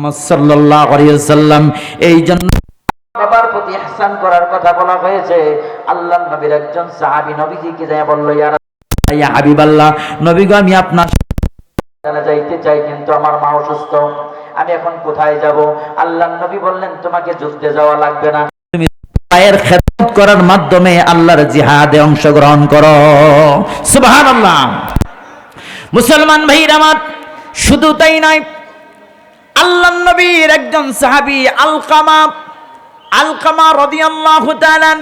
মুহাম্মদ সাল্লাল্লাহু আলাইহি ওয়াসাল্লাম, এই জন্য বাবার প্রতি ইহসান করার কথা বলা হয়েছে। আল্লাহর নবীর একজন সাহাবী নবীজিকে যায় বলল, ইয়া ইয়া হাবিবাল্লাহ, নবী গো, আমি আপনার সাথে যাইতে চাই, কিন্তু আমার মা অসুস্থ। আমি এখন কোথায় যাব? আল্লাহর নবী বললেন, তোমাকে যুদ্ধে যাওয়া লাগবে না। তুমি পায়ের খেদমত করার মাধ্যমে আল্লাহর জিহাদে অংশগ্রহণ করো। সুবহানাল্লাহ। মুসলমান ভাইরা আমার, শুধু তাই নয় আল্লাহ নবীর একজন সাহাবী আলকামা আলকামা রাদিয়াল্লাহু তাআলা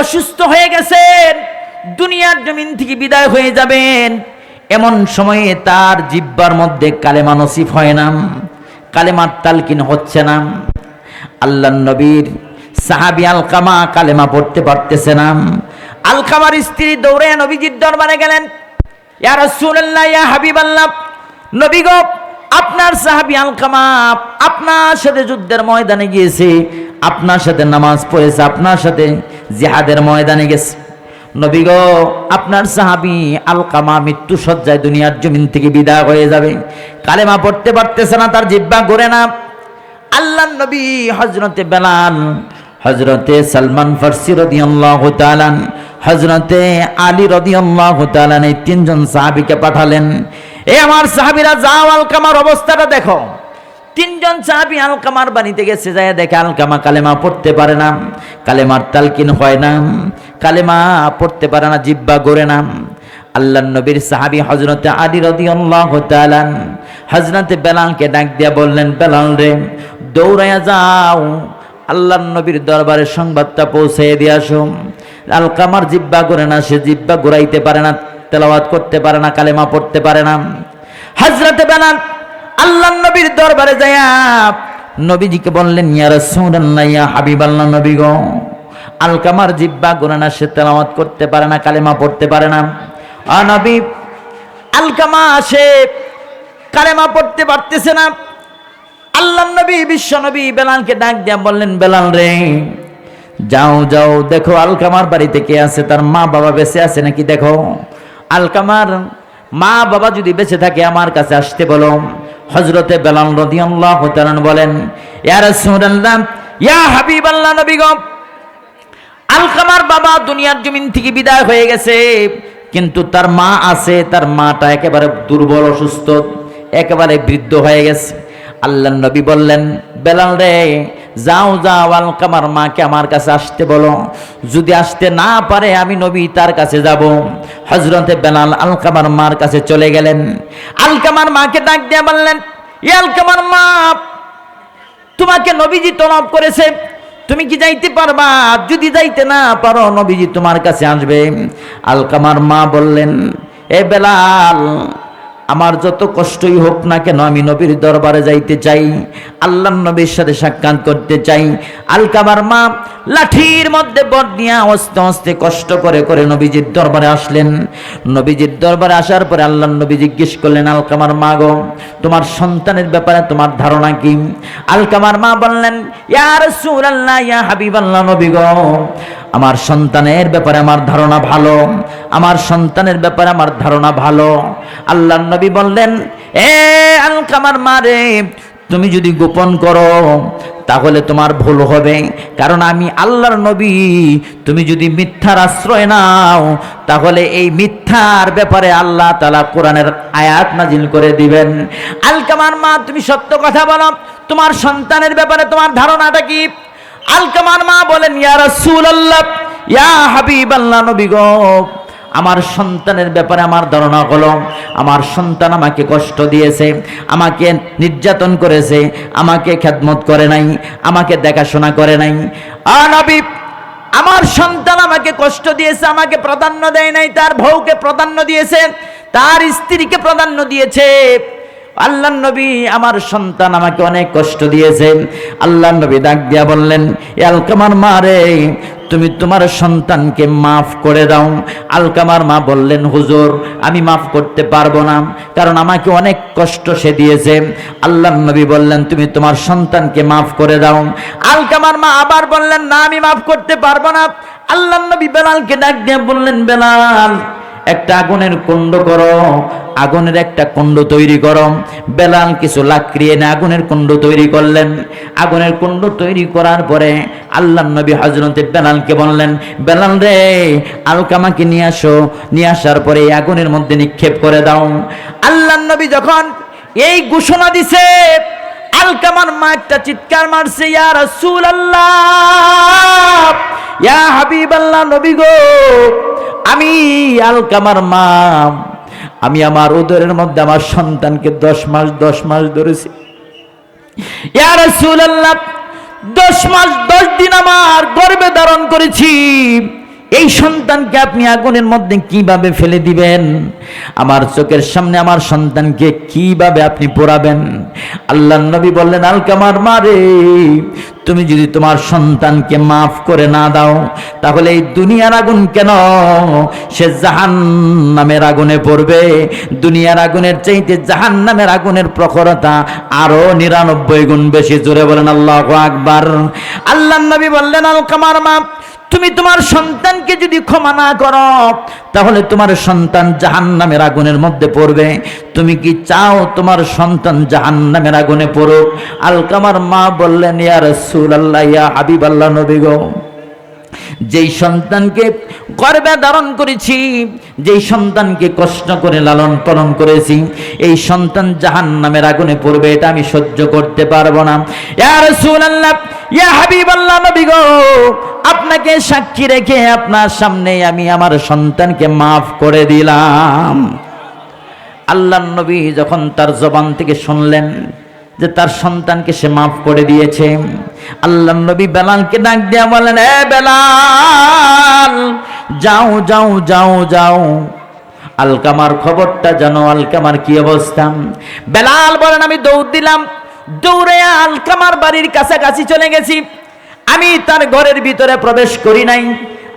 অসুস্থ হয়ে গেছেন, দুনিয়ার জমিন থেকে বিদায় হয়ে যাবেন। এমন সময়ে তার জিব্বার মধ্যে কালেমা নসিব হয় না, কালেমার তালকিন হচ্ছে না। আল্লাহ নবীর সাহাবী আলকামা কালেমা পড়তে পারতেছে না। আলকামার স্ত্রী দৌড়ে নবীজির দরবারে গেলেন, ইয়া রাসূলুল্লাহ, ইয়া হাবিবাল্লাহ, নবী গো আপনার সাহাবী আলকামা আপনার সাথে যুদ্ধের ময়দানে গিয়েছে, আপনার সাথে নামাজ পড়েছে, আপনার সাথে জিহাদের ময়দানে গেছে। নবী গো, আপনার সাহাবী আলকামা মৃত্যু সজ্জায় দুনিয়ার জমিন থেকে বিদায় হয়ে যাবে। কালেমা পড়তে পারতেছে না, তার জিব্বা করে না। আল্লাহ নবী হজরতে বেলাল হজরতে সালমান ফার্সি রদিয়াল্লাহু তাআলান হজরতে আলী রদিয়াল্লাহু তাআলান এই তিনজন সাহাবীকে পাঠালেন। এ আমার সাহাবিরা, যাও আলকামার অবস্থাটা দেখো। তিনজন সাহাবী আলকামার বাড়িতে গেছে যায় দেখে আলকামা কালেমা পড়তে পারে না, কালেমার তালকিন হয় না, কালেমা পড়তে পারে না, জিব্বা গড়ে না। আল্লাহ নবীর সাহাবী হজরতে আলী রদিয়াল্লাহু তাআলান হজরতে বেলালকে ডাক দিয়া বললেন, বেলাল রে, দৌড়াইয়া যাও। আল্লাহ নবীর দরবারে সংবাদটা পৌঁছে দিয়ে আসো। আলকামার জিব্বা করে না, সে জিব্বা ঘুরাইতে পারে না তেলাওয়াত করতে পারে না, কালেমা পড়তে পারে না। হজরতে বেলাল আল্লাহ নবীর দরবারে যায়া নবীজিকে বললেন, ইয়া রাসূলুল্লাহ, ইয়া হাবিবাল্লাহ নবী গো, আলকামার, জিব্বা করে না সে তেলাওয়াত করতে পারে না, কালেমা পড়তে পারে না। আ নবী আলকামা সে কালেমা পড়তে পারতেছে না। আল্লাহ নবী, বিশ্ব নবী বেলালকে ডাক দিয়া বললেন, বেলাল রে, যাও যাও, দেখো আলকামার বাড়িতে কে আছে? তার মা বাবা বেঁচে আছে নাকি? দেখো। আলকামার মা বাবা যদি বেঁচে থাকে আমার কাছে আসতে বলো। হজরতে বেলাল রাদিয়াল্লাহু তাআলা বলেন, ইয়া রাসূলুল্লাহ, ইয়া হাবিবাল্লাহ নবী গো আলকামার বাবা দুনিয়ার জমিন থেকে বিদায় হয়ে গেছে, কিন্তু তার মা আছে, তার মাটা একেবারে দুর্বল, অসুস্থ, একেবারে বৃদ্ধ হয়ে গেছে। আল্লাহ নবী বললেন, বেলাল রে যাও যাও, আলকামার মাকে আমার কাছে আসতে বলো। যদি আসতে না পারে, আমি নবী তার কাছে যাব। হজরতে বেলাল আলকামার মার কাছে চলে গেলেন। আলকামার মাকে ডাক দিয়ে বললেন ই আলকামার মা, তোমাকে নবীজি তলব করেছে। তুমি কি যাইতে পারবা? যদি যাইতে না পারো, নবীজি তোমার কাছে আসবে। আলকামার মা বললেন, এ বেলাল আমার যত কষ্টই হোক না কেন আমি নবীর দরবারে যাইতে চাই আল্লাহ নবীর সাথে সাক্ষাৎ করতে চাই। আলকামার মা লাঠির মধ্যে বট নিয়ে হস্তে হস্তে কষ্ট করে করে নবীজির দরবারে আসলেন। নবীজির দরবারে আসার পরে আল্লাহ নবী জিজ্ঞেস করলেন, আলকামার মা গো, তোমার সন্তানের ব্যাপারে তোমার ধারণা কি? আলকামার মা বললেন ইয়ার ইয়া রাসূলুল্লাহ, ইয়া হাবিবাল্লাহ নবী গো আমার সন্তানের ব্যাপারে আমার ধারণা ভালো, আমার সন্তানের ব্যাপারে আমার ধারণা ভালো। আল্লাহ নবী বললেন, এ আলকামার মারে, তুমি যদি গোপন করো, তাহলে তোমার ভুল হবে। কারণ আমি আল্লাহর নবী, তুমি যদি মিথ্যার আশ্রয় নাও, তাহলে এই মিথ্যার ব্যাপারে আল্লাহ তালা কোরআনের আয়াত নাজিল করে দিবেন। আলকামার মা, তুমি সত্য কথা বলো, তোমার সন্তানের ব্যাপারে তোমার ধারণাটা কি? আলকামার মা বলেন, ইয়া নবী আমার সন্তানের ব্যাপারে আমার ধারণা হলো, আমার সন্তান আমাকে কষ্ট দিয়েছে, আমাকে নির্যাতন করেছে, আমাকে খেদমত করে নাই, আমাকে দেখাশোনা করে নাই। আ নবী, আমার সন্তান আমাকে কষ্ট দিয়েছে, আমাকে প্রাধান্য দেয় নাই, তার বউকে প্রাধান্য দিয়েছে, তার স্ত্রীকে প্রাধান্য দিয়েছে। আল্লাহ নবী আমার সন্তান আমাকে অনেক কষ্ট দিয়েছে। আল্লাহ নবী ডাক দিয়া বললেন, "এ আলকামার মা রে, তুমি তোমার সন্তানকে মাফ করে দাও। আলকামার মা বললেন, হুজুর, আমি মাফ করতে পারব না, কারণ আমাকে অনেক কষ্ট সে দিয়েছে। আল্লাহ নবী বললেন, তুমি তোমার সন্তানকে মাফ করে দাও। আলকামার মা আবার বললেন, না, আমি মাফ করতে পারব না। আল্লাহ নবী বেলালকে ডাক দিয়ে বললেন, বেলাল একটা আগুনের কুণ্ড করো, আগুনের একটা কুণ্ড তৈরি করো। বেলাল কিছু লাকড়ি এনে আগুনের কুণ্ড তৈরি করলেন। আগুনের কুণ্ড তৈরি করার পরে আল্লাহ নবী হজরতে বেলালকে বললেন, বেলাল রে আলকামাকে নিয়ে আসো। নিয়ে আসার পরে আগুনের মধ্যে নিক্ষেপ করে দাও। আল্লাহ নবী যখন এই ঘোষণা দিছে আলকামার মা একটা চিৎকার মারছে, ইয়া রাসূল আল্লাহ ইয়া হাবিব আল্লাহ নবী গো, আমি আলকামার মা। আমি আমার উদরের মধ্যে আমার সন্তানকে দশ মাস দশ মাস ধরেছি। ইয়া রাসূল আল্লাহ দশ মাস, দশ দিন আমার গর্বে ধারণ করেছি। এই সন্তানকে আপনি আগুনের মধ্যে কীভাবে ফেলে দিবেন? আমার চোখের সামনে আমার সন্তানকে কীভাবে আপনি পোড়াবেন? আল্লাহ নবী বললেন আলকামার মারে তুমি যদি তোমার সন্তানকে মাফ করে না দাও, তাহলে এই দুনিয়ার আগুন কেন? সে জাহান নামের আগুনে পড়বে। দুনিয়ার আগুনের চাইতে জাহান নামের আগুনের প্রখরতা আরও নিরানব্বই গুণ বেশি। জোরে বলেন, আল্লাহ আকবার। আল্লাহ নবী বললেন আলকামার মা তুমি তোমার সন্তানকে যদি ক্ষমা না করো, তাহলে তোমার সন্তান জাহান নামের আগুনের মধ্যে পড়বে। তুমি কি চাও তোমার সন্তান জাহান নামের আগুনে পড়ুক? আলকামার মা বললেন ইয়ার সুল আল্লাহ ইয়া হাবিব আল্লাহ নবী গো। যেই সন্তানকে গর্বে ধারণ করেছি, যেই সন্তানকে কষ্ট করে লালন পালন করেছি, এই সন্তান জাহান নামের আগুনে পড়বে, এটা আমি সহ্য করতে পারব না। ইয়া রাসূলুল্লাহ, ইয়া হাবিবাল্লাহ নবী গো, আপনাকে সাক্ষী রেখে আপনার সামনে আমি আমার সন্তানকে মাফ করে দিলাম। আল্লাহ নবী যখন তার জবান থেকে শুনলেন যে তার সন্তানকে সে মাফ করে দিয়েছে। আল্লাহ নবী বেলালকে ডাক দিয়া বলেন, এ বেলাল, যাও যাও যাও যাও। আলকামার খবরটা জানো, আলকামার কি অবস্থা? বেলাল বলেন, আমি দৌড় দিলাম, দৌড়ে আলকামার বাড়ির কাছাকাছি চলে গেছি। আমি তার ঘরের ভিতরে প্রবেশ করি নাই।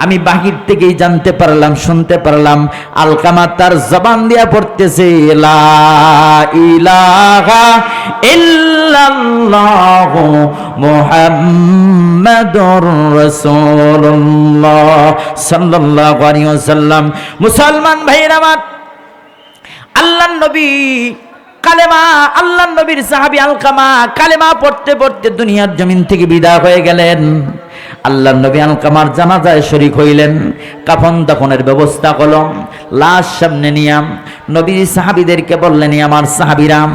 আমি বাহির থেকেই জানতে পারলাম, শুনতে পারলাম। আলকামা তার জবান দিয়া পড়তেছে মুসলমান ভাইরা আমার আল্লাহ নবী কালেমা আল্লাহ নবীর সাহাবী আলকামা কালেমা পড়তে পড়তে দুনিয়ার জমিন থেকে বিদায় হয়ে গেলেন। আল্লাহ নবী আলকামার জানাজায় শরিক হইলেন। কাফন দাফনের ব্যবস্থা কলম লাশ সামনে নিয়াম। নবী সাহাবীদেরকে বললেন আমার সাহাবীরাম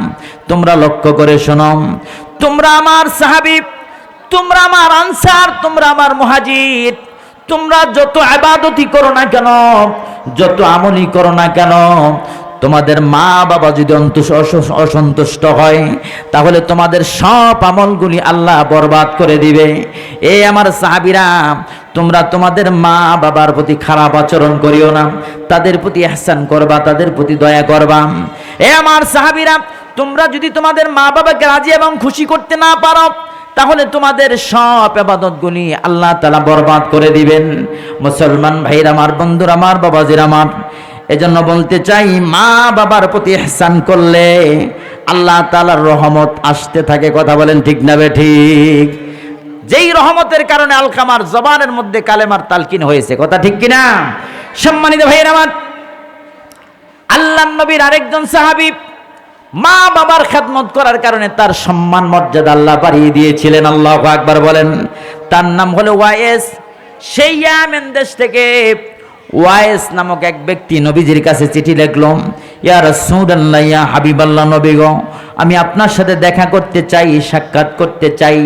তোমরা লক্ষ্য করে শোনো। তোমরা আমার সাহাবী, তোমরা আমার আনসার, তোমরা আমার মুহাজির। তোমরা যত আবাদতি করো না কেন, যত আমলি করো না কেন তোমাদের মা বাবা যদি অসন্তুষ্ট হয়, তাহলে তোমাদের সব আমলগুলি আল্লাহ বরবাদ করে দিবে। এ আমার সাহাবিরা, তোমরা তোমাদের মা বাবার প্রতি খারাপ আচরণ করিও না, তাদের প্রতি এহসান করবা, তাদের প্রতি দয়া করবা। এ আমার সাহাবিরা, তোমরা যদি তোমাদের মা বাবাকে রাজি এবং খুশি করতে না পারো, তাহলে তোমাদের সব আবাদতগুলি আল্লাহ তালা বরবাদ করে দিবেন। মুসলমান ভাইর, আমার বন্ধুর, আমার বাবাজির, আমার এজন্য বলতে চাই, মা বাবার প্রতি এহসান করলে আল্লাহ তালার রহমত আসতে থাকে, কথা বলেন ঠিক না ঠিক? যেই রহমতের কারণে আলকামার জবানের মধ্যে কালেমার তালকিন হয়েছে, কথা ঠিক কিনা? সম্মানিত ভাইয়ের আমার আল্লাহ নবীর আরেকজন সাহাবী মা বাবার খেদমত করার কারণে তার সম্মান মর্যাদা আল্লাহ বাড়িয়ে দিয়েছিলেন, আল্লাহ আকবার বলেন। তার নাম হলো ওয়াইএস। সেই দেশ থেকে ওয়াইস নামক এক ব্যক্তি নবীজির কাছে চিঠি লিখলাম ইয়া রাসূলুল্লাহ, ইয়া হাবিবাল্লাহ নবী গো, আমি আপনার সাথে দেখা করতে চাই, সাক্ষাৎ করতে চাই।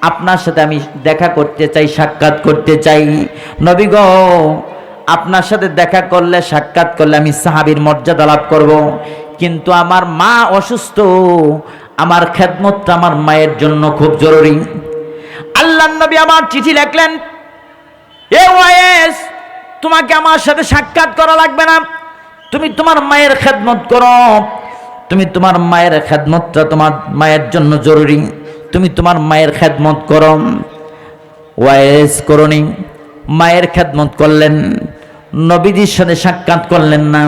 আপনার সাথে আমি দেখা করতে চাই, সাক্ষাৎ করতে চাই। নবী গো, আপনার সাথে দেখা করলে, সাক্ষাৎ করলে আমি সাহাবীর মর্যাদা লাভ করব। কিন্তু আমার মা অসুস্থ, আমার খেদমতটা আমার মায়ের জন্য খুব জরুরি। আল্লাহ নবী আমার চিঠি লেখলেন, এ ওয়াইস তোমাকে আমার সাথে সাক্ষাৎ করা লাগবে না। তুমি তোমার মায়ের খেদমত করো। তুমি তোমার মায়ের খেদমতটা তোমার মায়ের জন্য জরুরি। তুমি তোমার মায়ের খেদমত করো। ওয়াইস করনি। মায়ের খেদমত করলেন। নবীজির সাথে সাক্ষাৎ করলেন না।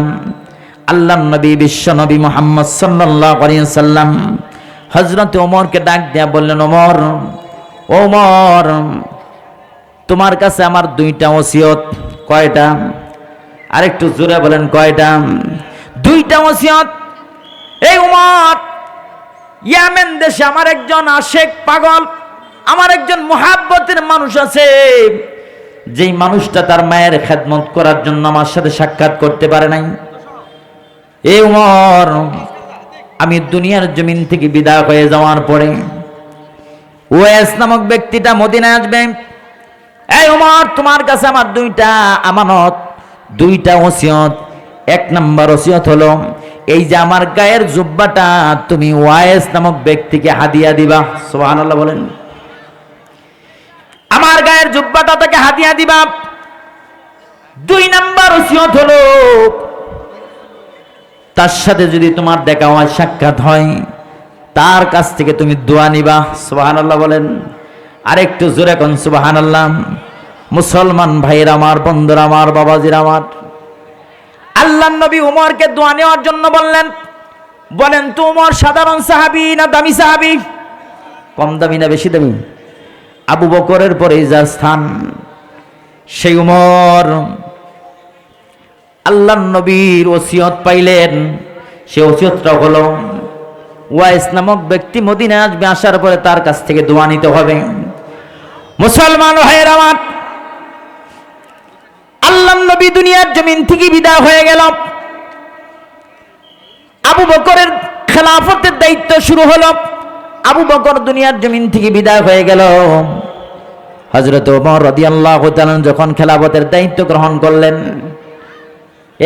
আল্লাহ নবী, বিশ্ব নবী মোহাম্মদ সাল্লাম হজরত ওমরকে ডাক দেয়া বললেন, ওমর ওমর, তোমার কাছে আমার দুইটা ওসিয়ত। কয়টা? আরেকটু জোরে বলেন, কয়টা? দুইটা ওসিয়ত। এই উমর ইয়ামেন দেশে আমার একজন আশেক পাগল, আমার একজন মহাব্বতের মানুষ আছে। যেই মানুষটা তার মায়ের খেদমত করার জন্য আমার সাথে সাক্ষাৎ করতে পারে নাই। এ উমর আমি দুনিয়ার জমিন থেকে বিদায় হয়ে যাওয়ার পরে ওয়েস নামক ব্যক্তিটা মদিনায় আসবে। এই উমর তোমার কাছে আমার দুইটা আমানত, দুইটা ওসিয়ত। এক নাম্বার ওসিয়ত হলো, এই যে আমার গায়ের জুব্বাটা, তুমি ওয়াইস নামক ব্যক্তিকে হাদিয়া দিবা। সুবহানাল্লাহ বলেন। আমার গায়ের জুব্বাটা তাকে হাদিয়া দিবা। দুই নাম্বার ওসিয়ত হলো, তার সাথে যদি তোমার দেখা হয়, সাক্ষাৎ হয়, তার কাছ থেকে তুমি দোয়া নিবা। সুবহানাল্লাহ বলেন। আরেকটু জোরে কোন সুবহানাল্লাহ। মুসলমান ভাইয়ের আমার, বন্ধুরা আমার, বাবাজির আমার। আল্লাহ নবী উমরকে দোয়া নেওয়ার জন্য বললেন, বলেন, তো উমর সাধারণ সাহাবি না দামি সাহাবি? কম দামি না বেশি দামি? আবু বকরের পরে যার স্থান, সেই উমর। আল্লাহ নবীর ওসিয়ত পাইলেন, সে ওসিয়তটা হলো, ওয়াইস নামক ব্যক্তি মদিনে আসবে, আসার পরে তার কাছ থেকে দোয়া নিতে হবে। মুসলমান ভাইয়ের আমার। আল্লাহ নবী দুনিয়ার জমিন থেকে বিদায় হয়ে গেল। আবু বকরের খেলাফতের দায়িত্ব শুরু হলো। আবু বকর দুনিয়ার জমিন থেকে বিদায় হয়ে গেল। হজরত ওমর রাদিয়াল্লাহু তাআলা যখন খেলাফতের দায়িত্ব গ্রহণ করলেন,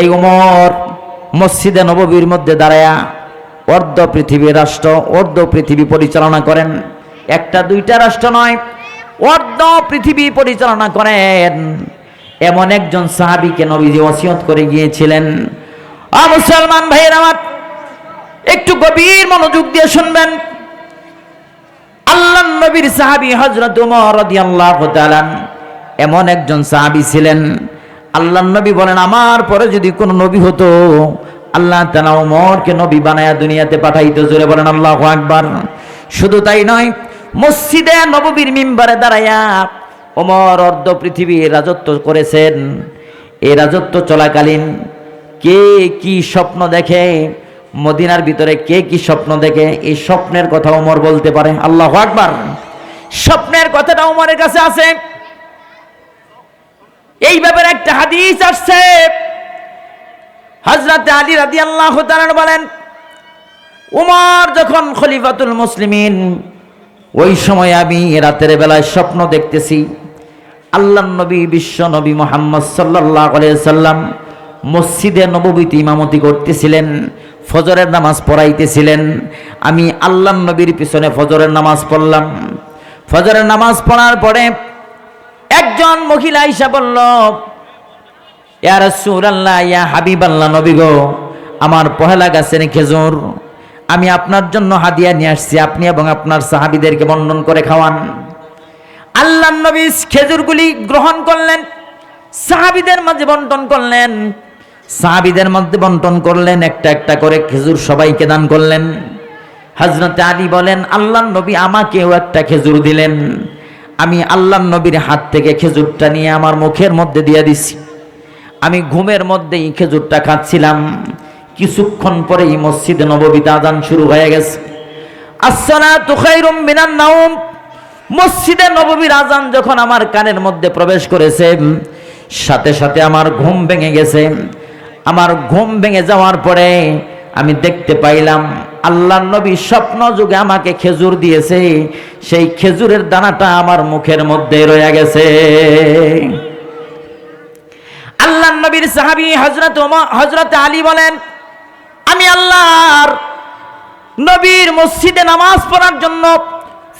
এই উমর মসজিদে নববীর মধ্যে দাঁড়ায়া অর্ধ পৃথিবীর রাষ্ট্র, অর্ধ পৃথিবী পরিচালনা করেন। একটা দুইটা রাষ্ট্র নয় অর্ধ পৃথিবী পরিচালনা করেন। এমন একজন সাহাবিকে নবীজি ওসিয়ত করে গিয়েছিলেন। মুসলমান ভাইয়ের আমার, একটু গভীর মনোযোগ দিয়ে শুনবেন। আল্লাহ নবীর সাহাবি হজরত উমর এমন একজন সাহাবি ছিলেন। আল্লাহ নবী বলেন, আমার পরে যদি কোনো নবী হতো, আল্লাহ তাআলা উমরকে নবী বানায়া দুনিয়াতে পাঠাইতো। জোরে বলেন, আল্লাহু আকবার। শুধু তাই নয় মসজিদে নববীর মিম্বারে দাঁড়ায়া ওমর অর্ধ পৃথিবীর রাজত্ব করেছেন। এই রাজত্ব চলাকালীন কে কি স্বপ্ন দেখে, মদিনার ভিতরে কে কি স্বপ্ন দেখে, এই স্বপ্নের কথা ওমর বলতে পারে। আল্লাহ আকবার। স্বপ্নের কথাটা ওমরের কাছে আছে। এই ব্যাপারে একটা হাদিস আসছে। হজরত আলী রাদি আল্লাহ বলেন উমর যখন খলিফাতুল মুসলিমিন ওই সময় আমি রাতের বেলায় স্বপ্ন দেখতেছি আল্লাহ নবী, বিশ্ব নবী মোহাম্মদ সাল্লাহ সাল্লাম মসজিদে নববীতে ইমামতি করতেছিলেন, ফজরের নামাজ পড়াইতেছিলেন। আমি আল্লাহ নবীর পিছনে ফজরের নামাজ পড়লাম। ফজরের নামাজ পড়ার পরে একজন মহিলা ইসা বলল, ইয়া রাসূলুল্লাহ, ইয়া হাবিবাল্লাহ নবী গো, আমার পহেলা গাছের খেজুর আমি আপনার জন্য হাদিয়া নিয়ে আসছি। আপনি এবং আপনার সাহাবিদেরকে বন্টন করে খাওয়ান। আল্লাহ নবী খেজুরগুলি গ্রহণ করলেন। সাহাবিদের মাঝে বন্টন করলেন। সাহাবিদের মধ্যে বন্টন করলেন, একটা একটা করে খেজুর সবাইকে দান করলেন। হজরত আলী বলেন আল্লাহ নবী আমাকেও একটা খেজুর দিলেন। আমি আল্লাহ নবীর হাত থেকে খেজুরটা নিয়ে আমার মুখের মধ্যে দিয়ে দিছি। আমি ঘুমের মধ্যেই খেজুরটা খাচ্ছিলাম। কিছুক্ষণ পরেই মসজিদে নববীতে আজান শুরু হয়ে গেছে। আসসালাতু খায়রুম মিনান নাওম। মসজিদে নববীর আজান যখন আমার কানের মধ্যে প্রবেশ করেছে, সাথে সাথে আমার ঘুম ভেঙে গেছে। আমার ঘুম ভেঙে যাওয়ার পরে আমি দেখতে পাইলাম আল্লাহ নবী স্বপ্ন যুগে আমাকে খেজুর দিয়েছে। সেই খেজুরের দানাটা আমার মুখের মধ্যে রয়ে গেছে। আল্লাহ নবীর সাহাবি হজরত হজরত আলী বলেন আমি আল্লাহর নবীর মসজিদে নামাজ পড়ার জন্য,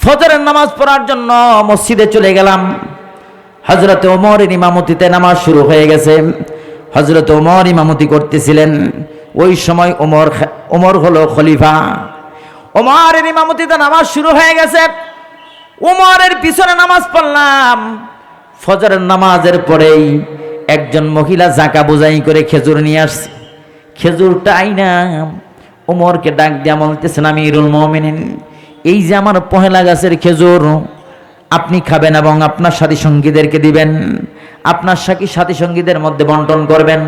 ফজরের নামাজ পড়ার জন্য মসজিদে চলে গেলাম। হজরত ওমরের ইমামতিতে নামাজ শুরু হয়ে গেছে। হজরত ওমর ইমামতি করতেছিলেন। ওই সময় ওমর ওমর হলো খলিফা। ওমরের ইমামতিতে নামাজ শুরু হয়ে গেছে। ওমরের পিছনে নামাজ পড়লাম। ফজরের নামাজের পরেই একজন মহিলা জাকা বোঝাই করে খেজুর নিয়ে আসছে। খেজুরটা আইনা ওমরকে ডাক দিয়া বলতেছেন আমি ইরুল মমিনিন, এই যে আমার পহেলা গাছের খেজুর, আপনি খাবেন এবং আপনার সাথী সঙ্গীদেরকে দিবেন, আপনার সাথী সাথী সঙ্গীদের মধ্যে বন্টন করবেন।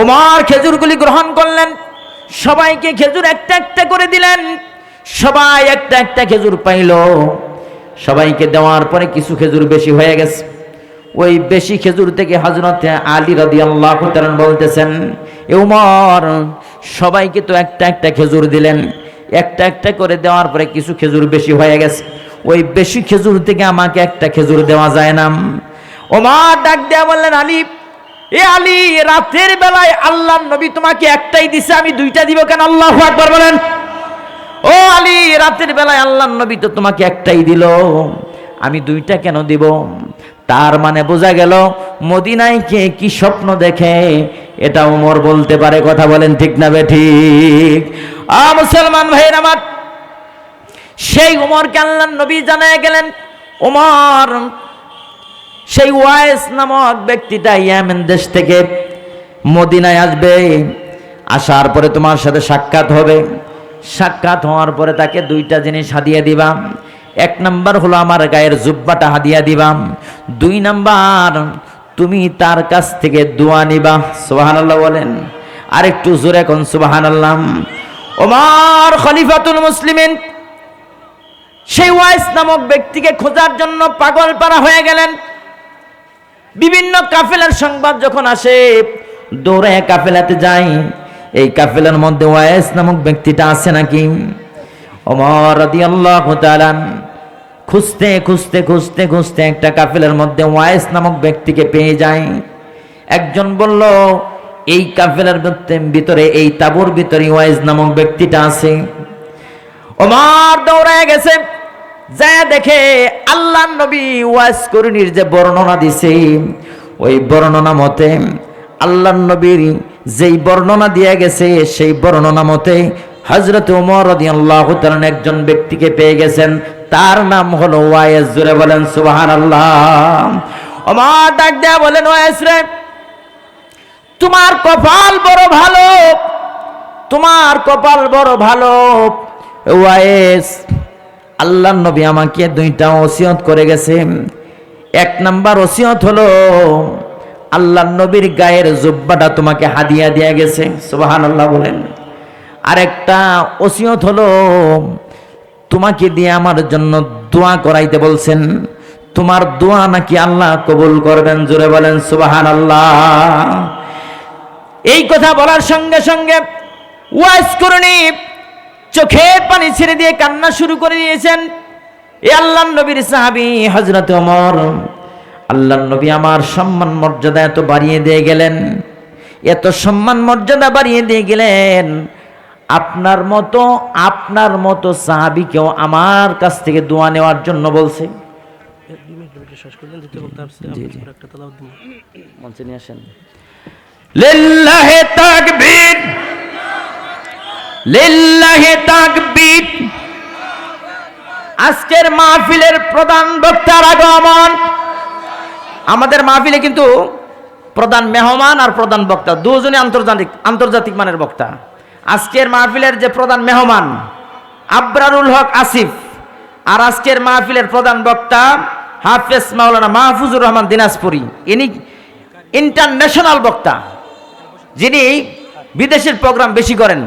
ওমর খেজুরগুলি গ্রহণ করলেন। সবাইকে খেজুর একটা একটা করে দিলেন। সবাই একটা একটা খেজুর পাইল। সবাইকে দেওয়ার পরে কিছু খেজুর বেশি হয়ে গেছে। ওই বেশি খেজুর থেকে হজরত আলী রাদি আল্লাহ বলতেছেন, এ উমর, সবাইকে তো একটা একটা খেজুর দিলেন। একটা একটা করে দেওয়ার পরে কিছু খেজুর বেশি হয়ে গেছে। ওই বেশি খেজুর থেকে আমাকে একটা খেজুর দেওয়া যায় না। ওমর ডাক দেয়া বললেন, আলী, এ আলী, রাতের বেলায় আল্লাহ নবী তোমাকে একটাই দিছে, আমি দুইটা দিব কেন? আল্লাহ একবার বলেন। ও আলী, রাতের বেলায় আল্লাহ নবী তো তোমাকে একটাই দিল। আমি দুইটা কেন দিব? তার মানে বোঝা গেল, মদিনায় কে কি স্বপ্ন দেখে, এটা উমর বলতে পারে, কথা বলেন ঠিক না ঠিক। আ মুসলমান ভাইয়ের আমার, সেই উমরকে আল্লাহ নবী জানায় গেলেন, উমর, সেই ওয়াইস নামক ব্যক্তিটা ইয়ামেন দেশ থেকে মদিনায় আসবে, আসার পরে তোমার সাথে সাক্ষাৎ হবে। সাক্ষাৎ হওয়ার পরে তাকে দুইটা জিনিস হাদিয়ে দিবাম এক নাম্বার হলো আমার গায়ের জুব্বাটা হাদিয়া দিবাম দুই নাম্বার, তুমি তার কাছ থেকে দোয়া নিবা। সোহান আল্লাহ বলেন। আরেকটু জোরে কোন সুবাহান আল্লাহ ওমার খলিফাতুল মুসলিমিন, সেই ওয়াইস নামক ব্যক্তিকে খোঁজার জন্য পাগল পারা হয়ে গেলেন। বিভিন্ন কাফেলার সংবাদ যখন আসে, দৌড়ে কাফেলাতে যাই। এই কাফেলার মধ্যে ওয়াইস নামক ব্যক্তিটা আছে নাকি? ওমর রাদিয়াল্লাহু তাআলা খুঁজতে খুঁজতে খুঁজতে খুঁজতে একটা কাফেলার মধ্যে ওয়াইস নামক ব্যক্তিকে পেয়ে যায় একজন বলল, এই কাফেলার ভিতরে, এই তাবুর ভিতরে ওয়াইস নামক ব্যক্তিটা আছে। ওমর দৌড়ায় গেছে যা দেখে আল্লাহ নবী ওয়াজ করুনির যে বর্ণনা দিছে, ওই বর্ণনা মতে আল্লাহ নবীর যেই বর্ণনা দিয়ে গেছে, সেই বর্ণনা মতে হজরত উমর রাদিয়াল্লাহু একজন ব্যক্তিকে পেয়ে গেছেন। তার নাম হলো ওয়াইস জুড়ে বলেন, সুবহানাল্লাহ। ওমর ডাক দেয়া বলেন ওয়াইস রে, তোমার কপাল বড় ভালো, তোমার কপাল বড় ভালো। ওয়াইস আল্লাহ নবী আমাকে দুইটা ওসিয়ত করে গেছে এক নাম্বার ওসিয়ত হলো আল্লাহ নবীর গায়ের জুব্বাটা তোমাকে হাদিয়া দিয়া গেছে। সুবাহান আল্লাহ বলেন। আরেকটা ওসিয়ত হলো, তোমাকে দিয়ে আমার জন্য দোয়া করাইতে বলছেন। তোমার দোয়া নাকি আল্লাহ কবুল করবেন, জোরে বলেন সুবাহান আল্লাহ এই কথা বলার সঙ্গে সঙ্গে ওয়াইস করুনি, চোখের পানি ছেড়ে দিয়ে কান্না শুরু করে দিয়েছেন। এ আল্লাহ নবীর সাহাবি হজরত ওমর আল্লাহ নবী আমার সম্মান মর্যাদা এত বাড়িয়ে দিয়ে গেলেন, এত সম্মান মর্যাদা বাড়িয়ে দিয়ে গেলেন। আপনার মতো আপনার মতো সাহাবিকেও আমার কাছ থেকে দোয়া নেওয়ার জন্য বলছে। মঞ্চে নিয়ে আসেন। লিল্লাহে তাকবীর লিল্লাহে তাকবীর। আজকের মাহফিলের প্রধান বক্তার আগমন। আমাদের মাহফিলে কিন্তু প্রধান মেহমান আর প্রধান বক্তা দুজনে আন্তর্জাতিক আন্তর্জাতিক মানের বক্তা। আজকের মাহফিলের যে প্রধান মেহমান, আবরারুল হক আসিফ, আর আজকের মাহফিলের প্রধান বক্তা হাফেজ মাওলানা মাহফুজুর রহমান দিনাজপুরি। ইনি ইন্টারন্যাশনাল বক্তা, যিনি বিদেশের প্রোগ্রাম বেশি করেন।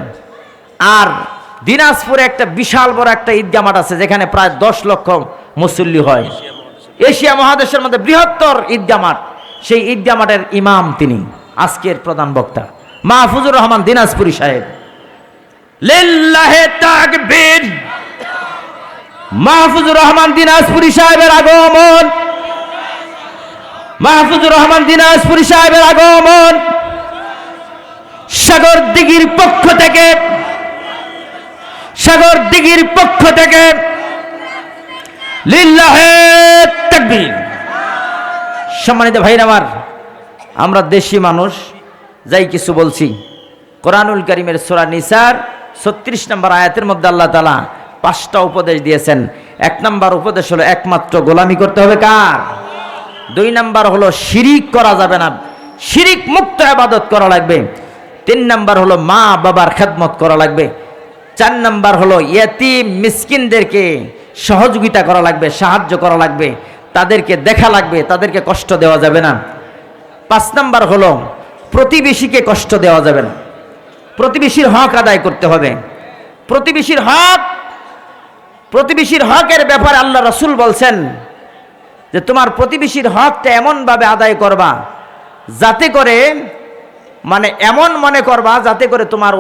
আর দিনাজপুরে একটা বিশাল বড় একটা ঈদগা মাঠ আছে, যেখানে প্রায় দশ লক্ষ মুসল্লি হয়। এশিয়া মহাদেশের মধ্যে বৃহত্তর ঈদগা মাঠ, সেই ঈদগা মাঠের ইমাম তিনি, আজকের প্রধান বক্তা। মাহফুজুর রহমান দিনাজপুরি সাহেব। লিল্লাহে তাকবীর। মাহফুজুর রহমান দিনাজপুরি সাহেবের আগমন। মাহফুজুর রহমান দিনাজপুরি সাহেবের আগমন। সাগর দিঘির পক্ষ থেকে, সাগর দিঘির পক্ষ থেকে লিল্লাহে তাকবীর। সম্মানিত ভাইরা আমার, আমরা দেশি মানুষ, যাই কিছু বলছি। কোরআনুল করিমের সোরা নিসার ছত্রিশ নম্বর আয়াতের মধ্যে আল্লাহ তালা পাঁচটা উপদেশ দিয়েছেন। এক নম্বর উপদেশ হলো একমাত্র গোলামি করতে হবে কার? দুই নাম্বার হলো শিরিক করা যাবে না। শিরিক মুক্ত আবাদত করা লাগবে। তিন নম্বর হলো মা বাবার খেদমত করা লাগবে। চার নাম্বার হলো ইয়তিম মিসকিনদেরকে সহযোগিতা করা লাগবে, সাহায্য করা লাগবে। তাদেরকে দেখা লাগবে, তাদেরকে কষ্ট দেওয়া যাবে না। পাঁচ নাম্বার হলো প্রতিবেশীকে কষ্ট দেওয়া যাবে না। প্রতিবেশীর হক আদায় করতে হবে। প্রতিবেশীর হক, প্রতিবেশীর হকের ব্যাপারে আল্লাহ রসুল বলছেন যে, তোমার প্রতিবেশীর হকটা এমনভাবে আদায় করবা, যাতে করে মানে এমন মনে করবা, যাতে করে তোমার